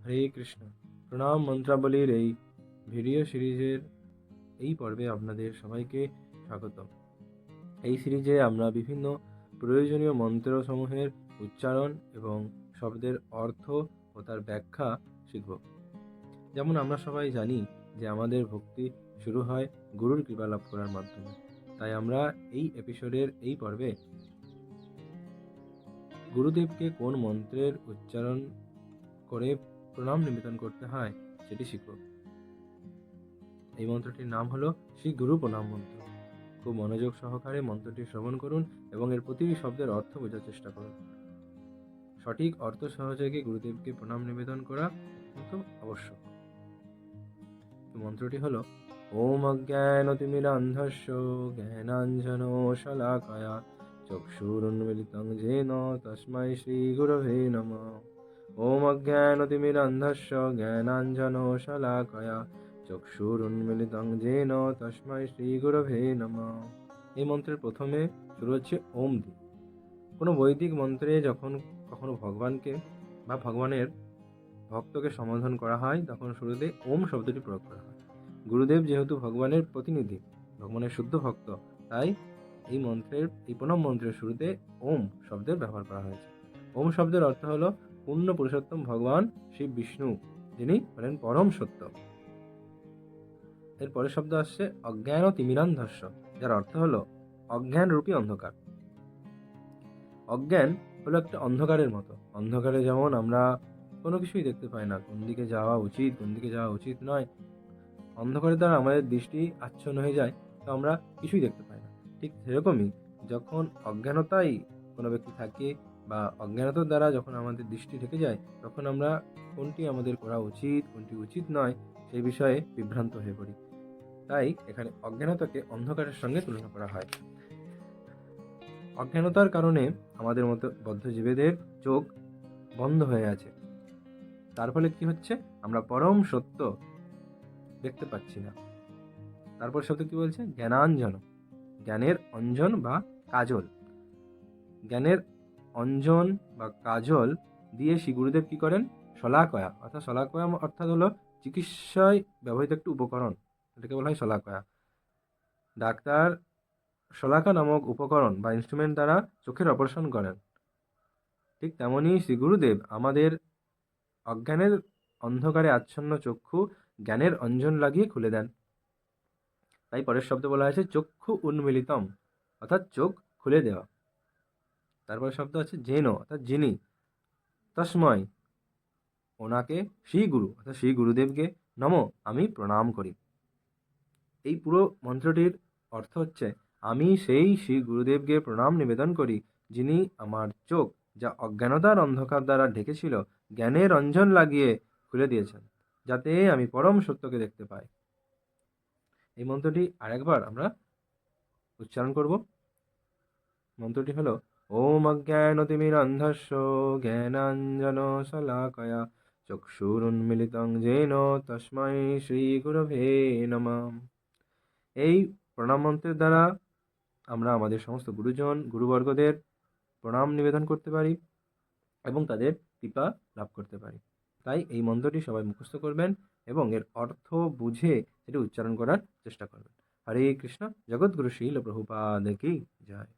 হরে কৃষ্ণ। প্রণাম মন্ত্রাবলীর এই ভিডিও সিরিজের এই পর্বে আপনাদের সবাইকে স্বাগত এই সিরিজে আমরা বিভিন্ন প্রয়োজনীয় মন্ত্রসমূহের উচ্চারণ এবং শব্দের অর্থ ও তার ব্যাখ্যা শিখব। যেমন আমরা সবাই জানি যে আমাদের ভক্তি শুরু হয় গুরুর কৃপা লাভ করার মাধ্যমে। তাই আমরা এই এপিসোডের এই পর্বে গুরুদেবকে কোন মন্ত্রের উচ্চারণ করে প্রণাম নিবেদন করতে হয়, সেটি শিখব এই মন্ত্রটির নাম হলো শ্রী গুরু প্রণাম মন্ত্র। খুব মনোযোগ সহকারে মন্ত্রটি শ্রবণ করুন এবং এর প্রতিটি শব্দের অর্থ বোঝার চেষ্টা করুন। সঠিক অর্থ সহযোগে গুরুদেবকে প্রণাম নিবেদন করা অত্যন্ত আবশ্যক। মন্ত্রটি হলো, ওম অজ্ঞানতিমিরান্ধস্য জ্ঞানাঞ্জন শলাকয়া চক্ষুরুন্মিলিতং যেন তস্मै শ্রীগুরবে নমঃ। ওম অজ্ঞানতিমিরান্ধস্য জ্ঞানাঞ্জন শলাকয়া চক্ষুরুন্মিলিতং যেন তস্मै শ্রীগুরবে নমঃ এই মন্ত্রের প্রথমে শুরু হচ্ছে ওম দিয়ে কোনো বৈদিক মন্ত্রে যখন কখনো ভগবানকে বা ভগবানের ভক্তকে সম্বোধন করা হয়, তখন শুরুতে ওম শব্দটি প্রয়োগ করা হয়। গুরুদেব যেহেতু ভগবানের প্রতিনিধি, ভগবানের শুদ্ধ ভক্ত, তাই এই মন্ত্রের, এই প্রণব মন্ত্রের শুরুতে ওম শব্দের ব্যবহার করা হয়েছে। ওম শব্দের অর্থ হলো পূর্ণ পুরুষোত্তম ভগবান শিব বিষ্ণু, যিনি হলেন পরম সত্য এর পরের শব্দ আসছে অজ্ঞান ও তিমিরান্ধস্য, যার অর্থ হলো অজ্ঞান রূপী অন্ধকার। অজ্ঞান হলো একটা অন্ধকারের মতো। অন্ধকারে যেমন আমরা কোনো কিছুই দেখতে পাই না, কোন দিকে যাওয়া উচিত, কোন দিকে যাওয়া উচিত নয়। অন্ধকারের দ্বারা আমাদের দৃষ্টি আচ্ছন্ন হয়ে যায়, তো আমরা কিছুই দেখতে পাই না। ঠিক সেরকমই যখন অজ্ঞানতাই কোনো ব্যক্তি থাকে বা অজ্ঞানতার দ্বারা যখন আমাদের দৃষ্টি ঢেকে যায়, তখন আমরা কোনটি আমাদের করা উচিত, কোনটি উচিত নয়, সেই বিষয়ে বিভ্রান্ত হয়ে পড়ি। তাই এখানে অজ্ঞানতাকে অন্ধকারের সঙ্গে তুলনা করা হয়। অজ্ঞানতার কারণে আমাদের মতো বদ্ধজীবীদের চোখ বন্ধ হয়ে আছে। তার ফলে কি হচ্ছে? আমরা পরম সত্য দেখতে পাচ্ছি না। তারপর শব্দ কি বলছে? জ্ঞানাঞ্জন। জ্ঞানের অঞ্জন বা কাজল। জ্ঞানের অঞ্জন বা কাজল দিয়ে শ্রী গুরুদেব কী করেন? শলাকয়া। অর্থাৎ শলাকয়া অর্থাৎ হলো চিকিৎসায় ব্যবহৃত একটি উপকরণ। এটাকে বলা হয় শলাকয়া। ডাক্তার শলাকা নামক উপকরণ বা ইনস্ট্রুমেন্ট দ্বারা চোখের অপারেশন করেন। ঠিক তেমনই শ্রী গুরুদেব আমাদের অজ্ঞানের অন্ধকারে আচ্ছন্ন চক্ষু জ্ঞানের অঞ্জন লাগিয়ে খুলে দেন। তাই পরের শব্দ বলা হয়েছে চক্ষু উন্মিলিতম, অর্থাৎ চোখ খুলে দেওয়া। তারপরে শব্দ আছে জেন অর্থাৎ যিনি। তস্ময়। ওনাকে শ্রী গুরু অর্থাৎ শ্রী গুরুদেবকে নম, আমি প্রণাম করি। এই পুরো মন্ত্রটির অর্থ হচ্ছে, আমি সেই শ্রী গুরুদেবকে প্রণাম নিবেদন করি, যিনি আমার চোখ, যা অজ্ঞানতার অন্ধকার দ্বারা ঢেকেছিল, জ্ঞানে রঞ্জন লাগিয়ে খুলে দিয়েছেন, যাতে আমি পরম সত্যকে দেখতে পাই। এই মন্ত্রটি আরেকবার আমরা উচ্চারণ করব। মন্ত্রটি হলো অজ্ঞানতিমিরন্ধস্য জ্ঞানাঞ্জন শলাকয়া চক্ষুরুন্মিলিতং যেন তস্मै শ্রী গুরবে নমঃ এই প্রণাম মন্ত্রের দ্বারা আমরা আমাদের সমস্ত গুরুজন, গুরুবর্গদের প্রণাম নিবেদন করতে পারি এবং তাদের কৃপা লাভ করতে পারি। তাই এই মন্ত্রটি সবাই মুখস্থ করবেন এবং এর অর্থ বুঝে এটি উচ্চারণ করার চেষ্টা করবেন। হরে কৃষ্ণ জগৎগুরু শীল প্রভুপাদ কি জয়।